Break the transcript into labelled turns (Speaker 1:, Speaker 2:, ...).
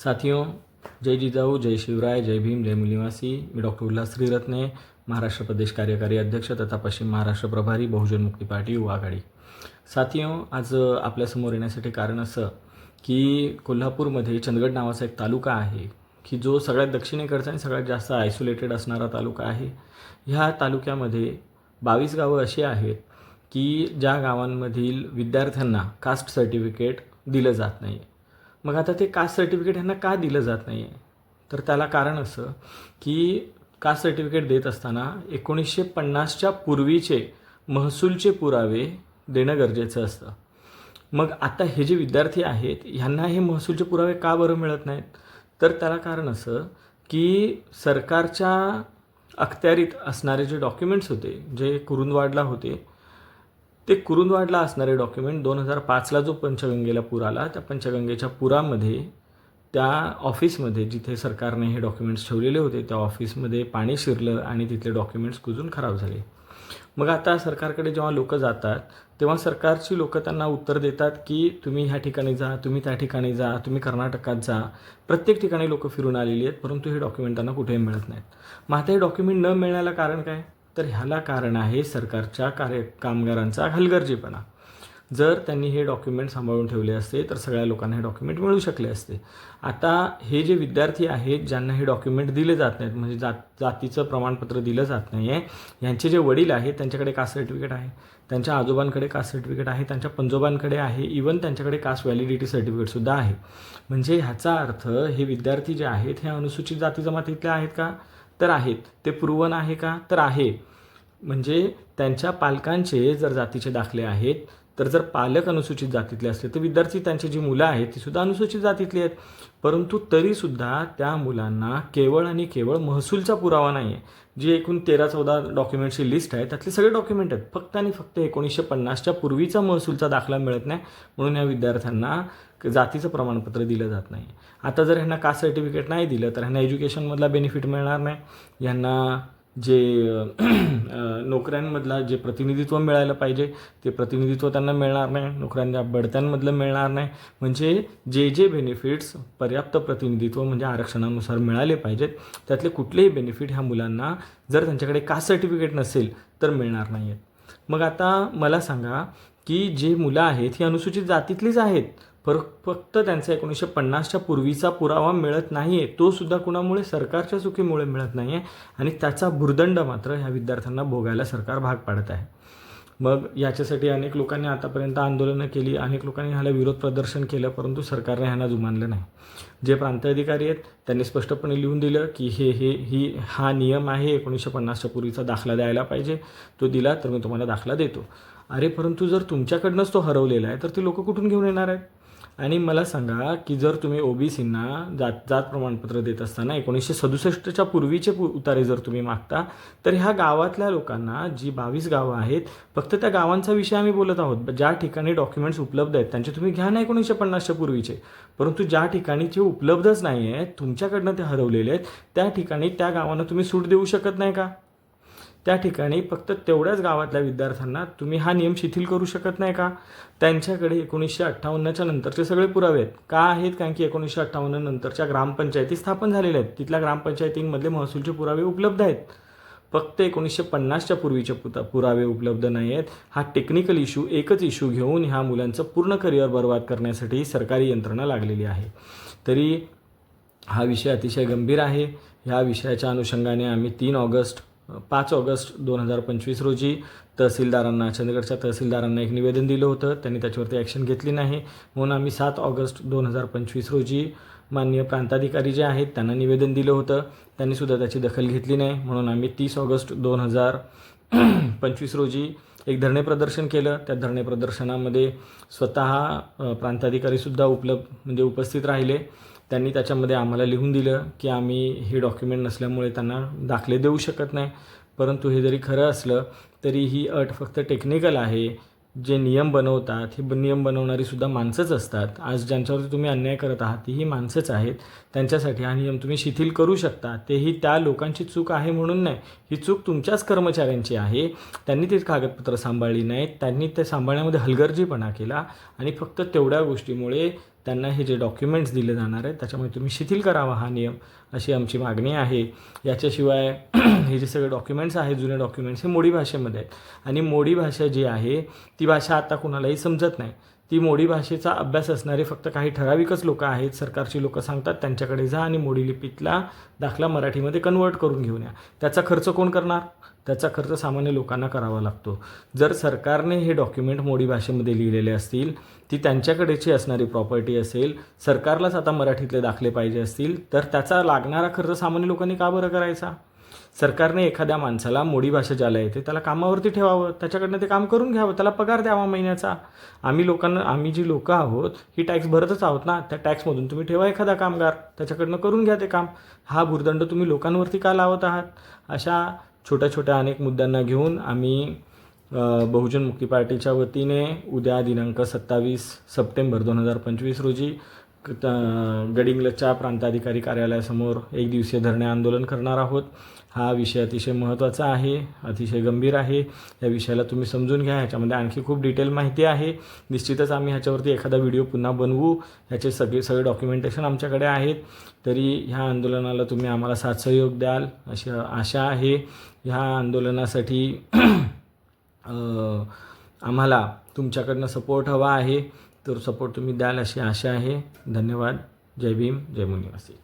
Speaker 1: साथियों जय जिजाऊ जय शिवराय जय भीम जय मुनिवासी। मी डॉक्टर उल्हास श्रीरत्ने महाराष्ट्र प्रदेश कार्यकारी अध्यक्ष तथा पश्चिम महाराष्ट्र प्रभारी बहुजन मुक्ती पार्टी युवा आघाडी. साथियों आज आपल्यासमोर येण्यासाठी कारण असं की कोल्हापूरमध्ये चंदगड नावाचा एक तालुका आहे की जो सगळ्यात दक्षिणेकडचा आणि सगळ्यात जास्त आयसोलेटेड असणारा तालुका आहे. ह्या तालुक्यामध्ये बावीस गावं अशी आहेत की ज्या गावांमधील विद्यार्थ्यांना कास्ट सर्टिफिकेट दिलं जात नाही. मग आता ते कास्ट सर्टिफिकेट ह्यांना का दिलं जात नाही आहे तर त्याला कारण असं की कास्ट सर्टिफिकेट देत असताना एकोणीसशे पन्नासच्या पूर्वीचे महसूलचे पुरावे देणं गरजेचं असतं. मग आता हे जे विद्यार्थी आहेत ह्यांना हे महसूलचे पुरावे का बरं मिळत नाहीत? तर त्याला कारण असं की सरकारच्या अखत्यारीत असणारे जे डॉक्युमेंट्स होते जे कुरुंदवाडला होते ते कुरुंदवाडला असणारे डॉक्युमेंट दोन हजार पाचला जो पंचगंगेला पूर आला त्या पंचगंगेच्या पुरामध्ये त्या ऑफिसमध्ये जिथे सरकारने हे डॉक्युमेंट्स ठेवलेले होते त्या ऑफिसमध्ये पाणी शिरलं आणि तिथले डॉक्युमेंट्स कुजून खराब झाले. मग आता सरकारकडे जेव्हा लोकं जातात तेव्हा सरकारची लोक त्यांना उत्तर देतात की तुम्ही ह्या ठिकाणी जा तुम्ही त्या ठिकाणी जा तुम्ही कर्नाटकात जा. प्रत्येक ठिकाणी लोकं फिरून आलेली आहेत परंतु हे डॉक्युमेंट त्यांना कुठेही मिळत नाहीत. मग आता हे डॉक्युमेंट न मिळण्याला कारण काय? तर ह्याला कारण आहे सरकारच्या कार्य कामगारांचा हलगर्जीपणा. जर त्यांनी हे डॉक्युमेंट सांभाळून ठेवले असते तर सगळ्या लोकांना हे डॉक्युमेंट मिळू शकले असते. आता हे जे विद्यार्थी आहेत ज्यांना हे डॉक्युमेंट दिले जात नाहीत म्हणजे जात जातीचं प्रमाणपत्र दिलं जात नाही आहे यांचे जे वडील आहेत त्यांच्याकडे कास्ट सर्टिफिकेट आहे. त्यांच्या आजोबांकडे कास्ट सर्टिफिकेट आहे त्यांच्या पंजोबांकडे आहे इवन त्यांच्याकडे कास्ट व्हॅलिडिटी सर्टिफिकेटसुद्धा आहे. म्हणजे ह्याचा अर्थ हे विद्यार्थी जे आहेत हे अनुसूचित जाती जमातीतले आहेत का? तर आहेत. ते पुरवन आहे का? तर आहे. म्हणजे त्यांच्या पालकांचे जर जातीचे दाखले आहेत तर जर पालक अनुसूचित जातीतले असले तर विद्यार्थी त्यांची जी मुलं आहेत ती सुद्धा अनुसूचित जातीतली आहेत. परंतु तरीसुद्धा त्या मुलांना केवळ आणि केवळ महसूलचा पुरावा नाही आहे जी एकूण तेरा चौदा डॉक्युमेंटची लिस्ट आहे त्यातले सगळे डॉक्युमेंट आहेत. फक्त आणि फक्त एकोणीसशे पन्नासच्या पूर्वीचा महसूलचा दाखला मिळत नाही म्हणून या विद्यार्थ्यांना जातीचं प्रमाणपत्र दिलं जात नाही. आता जर ह्यांना कास्ट सर्टिफिकेट नाही दिलं तर ह्यांना एज्युकेशनमधला बेनिफिट मिळणार नाही. यांना जे नोकऱ्यांमधला जे प्रतिनिधित्व मिळायला पाहिजे ते प्रतिनिधित्व त्यांना मिळणार नाही नोकऱ्यांच्या बढत्यांमधलं मिळणार नाही. म्हणजे जे जे बेनिफिट्स पर्याप्त प्रतिनिधित्व म्हणजे आरक्षणानुसार मिळाले पाहिजेत त्यातले कुठलेही बेनिफिट ह्या मुलांना जर त्यांच्याकडे कास्ट सर्टिफिकेट नसेल तर मिळणार नाही आहेत मग आता मला सांगा की जे मुलं आहेत ही अनुसूचित जातीतलीच आहेत. पर फक्त त्यांचा एकोणीसशे पन्नासच्या पूर्वीचा पुरावा मिळत नाही आहे तो सुद्धा कुणामुळे? सरकारच्या चुकीमुळे मिळत नाही आहे आणि त्याचा भुर्दंड मात्र ह्या विद्यार्थ्यांना भोगायला सरकार भाग पाडत आहे. मग याच्यासाठी अनेक लोकांनी आतापर्यंत आंदोलनं केली. अनेक लोकांनी ह्याला विरोध प्रदर्शन केलं परंतु सरकारने ह्यांना जुमानलं नाही. जे प्रांत अधिकारी आहेत त्यांनी स्पष्टपणे लिहून दिलं की हे हे ही हा नियम आहे. एकोणीसशे पन्नासच्या पूर्वीचा दाखला द्यायला पाहिजे. तो दिला तर मी तुम्हाला दाखला देतो. अरे परंतु जर तुमच्याकडनंच तो हरवलेला आहे तर ते लोक कुठून घेऊन येणार आहेत? आणि मला सांगा की जर तुम्ही ओबीसींना जात जात प्रमाणपत्र देत असताना एकोणीसशे सदुसष्टच्या पूर्वीचे पु उतारे जर तुम्ही मागता तर ह्या गावातल्या लोकांना जी बावीस गावं आहेत फक्त त्या गावांचा विषय आम्ही बोलत आहोत. ज्या ठिकाणी डॉक्युमेंट्स उपलब्ध आहेत त्यांचे तुम्ही घ्या ना एकोणीसशे पन्नासच्या पूर्वीचे. परंतु ज्या ठिकाणी जे उपलब्धच नाही आहेत तुमच्याकडनं ते हरवलेले आहेत त्या ठिकाणी त्या गावांना तुम्ही सूट देऊ शकत नाही का? त्या ठिकाणी फक्त तेवढ्याच गावातल्या विद्यार्थ्यांना तुम्ही हा नियम शिथिल करू शकत नाही का? त्यांच्याकडे एकोणीसशे अठ्ठावन्नच्या नंतरचे सगळे पुरावे आहेत. का आहेत? कारण की एकोणीसशे अठ्ठावन्न नंतरच्या ग्रामपंचायती स्थापन झालेल्या आहेत. तिथल्या ग्रामपंचायतींमधले महसूलचे पुरावे उपलब्ध आहेत. फक्त एकोणीसशे पन्नासच्या पूर्वीचे पुता पुरावे उपलब्ध नाही आहेत. हा टेक्निकल इश्यू एकच इश्यू घेऊन ह्या मुलांचं पूर्ण करिअर बर्बाद करण्यासाठी सरकारी यंत्रणा लागलेली आहे. तरी हा विषय अतिशय गंभीर आहे. ह्या विषयाच्या अनुषंगाने आम्ही तीन ऑगस्ट पाच ऑगस्ट दोन हजार पंचवीस रोजी तहसीलदारांना चंदगडच्या तहसीलदारांना एक निवेदन दिलं होतं. त्यांनी त्याच्यावरती ॲक्शन घेतली नाही. म्हणून आम्ही सात ऑगस्ट दोन हजार पंचवीस रोजी माननीय प्रांताधिकारी जे आहेत त्यांना निवेदन दिलं होतं. त्यांनीसुद्धा त्याची दखल घेतली नाही. म्हणून आम्ही तीस ऑगस्ट दोन हजार पंचवीस रोजी एक धरणे प्रदर्शन केलं. त्या धरणे प्रदर्शनामध्ये स्वतः प्रांताधिकारीसुद्धा उपलब्ध म्हणजे उपस्थित राहिले. त्यांनी त्याच्यामध्ये आम्हाला लिहून दिलं की आम्ही हे डॉक्युमेंट नसल्यामुळे त्यांना दाखले देऊ शकत नाही. परंतु हे जरी खरं असलं तरी ही अट फक्त टेक्निकल आहे. जे नियम बनवतात हे नियम बनवणारीसुद्धा माणसंच असतात. आज ज्यांच्यावरती तुम्ही अन्याय करत आहात ती ही माणसंच आहेत. त्यांच्यासाठी हा नियम तुम्ही शिथिल करू शकता. तेही त्या लोकांची चूक आहे म्हणून नाही. ही चूक तुमच्याच कर्मचाऱ्यांची आहे. त्यांनी ते कागदपत्र सांभाळली नाहीत. त्यांनी ते सांभाळण्यामध्ये हलगर्जीपणा केला. आणि फक्त तेवढ्या गोष्टीमुळे त्यांना हे जे डॉक्युमेंट्स दिले जाणार आहेत त्याच्यामुळे तुम्ही शिथिल करावा हा नियम अशी आमची मागणी आहे. याच्याशिवाय हे जे सगळे डॉक्युमेंट्स आहेत जुने डॉक्युमेंट्स हे मोडी भाषेमध्ये आहेत. आणि मोडी भाषा जी आहे ती भाषा आता कुणालाही समजत नाही. ती मोडी भाषेचा अभ्यास असणारे फक्त काही ठराविकच लोक आहेत. सरकारची लोकं सांगतात त्यांच्याकडे जा आणि मोडी लिपीतला दाखला मराठीमध्ये कन्वर्ट करून घेऊन या. त्याचा खर्च कोण करणार? त्याचा खर्च सामान्य लोकांना करावा लागतो. जर सरकारने हे डॉक्युमेंट मोडी भाषेमध्ये लिहिलेले असतील ती त्यांच्याकडेची असणारी प्रॉपर्टी असेल सरकारलाच आता मराठीतले दाखले पाहिजे असतील तर त्याचा लागणारा खर्च सामान्य लोकांनी का बरं करायचा? सरकारने एखाद्या माणसाला मोडी भाषा ज्याला येते त्याला कामावरती ठेवावं त्याच्याकडनं ते काम करून घ्यावं त्याला पगार द्यावा महिन्याचा. आम्ही लोकांना आम्ही जी लोकं आहोत ही टॅक्स भरतच आहोत ना त्या टॅक्समधून तुम्ही ठेवा एखादा कामगार त्याच्याकडनं करून घ्या ते काम. हा भूर्दंड तुम्ही लोकांवरती का लावत आहात? अशा छोट्या छोट्या अनेक मुद्द्यांना घेऊन आम्ही बहुजन मुक्ती पार्टीच्या वतीने उद्या दिनांक सत्तावीस सप्टेंबर दोन हजार पंचवीस रोजी गडिंग्लजच्या प्रांताधिकारी कार्यालयासमोर एक दिवसीय धरणे आंदोलन करणार आहोत. हा विषय अतिशय महत्त्वाचा आहे अतिशय गंभीर आहे. या विषयाला तुम्ही समजून घ्या ह्याच्यामध्ये आणखी खूप डिटेल माहिती आहे. निश्चितच आम्ही ह्याच्यावरती एखादा व्हिडिओ पुन्हा बनवू. ह्याचे सगळे सगळे डॉक्युमेंटेशन आमच्याकडे आहेत. तरी ह्या आंदोलनाला तुम्ही आम्हाला साथ सहयोग द्याल अशी आशा आहे. ह्या आंदोलनासाठी आम्हाला तुमच्याकडनं सपोर्ट हवा आहे. तर सपोर्ट तुम्ही द्याल अशी आशा आहे. धन्यवाद. जय भीम. जय मुनिवासी.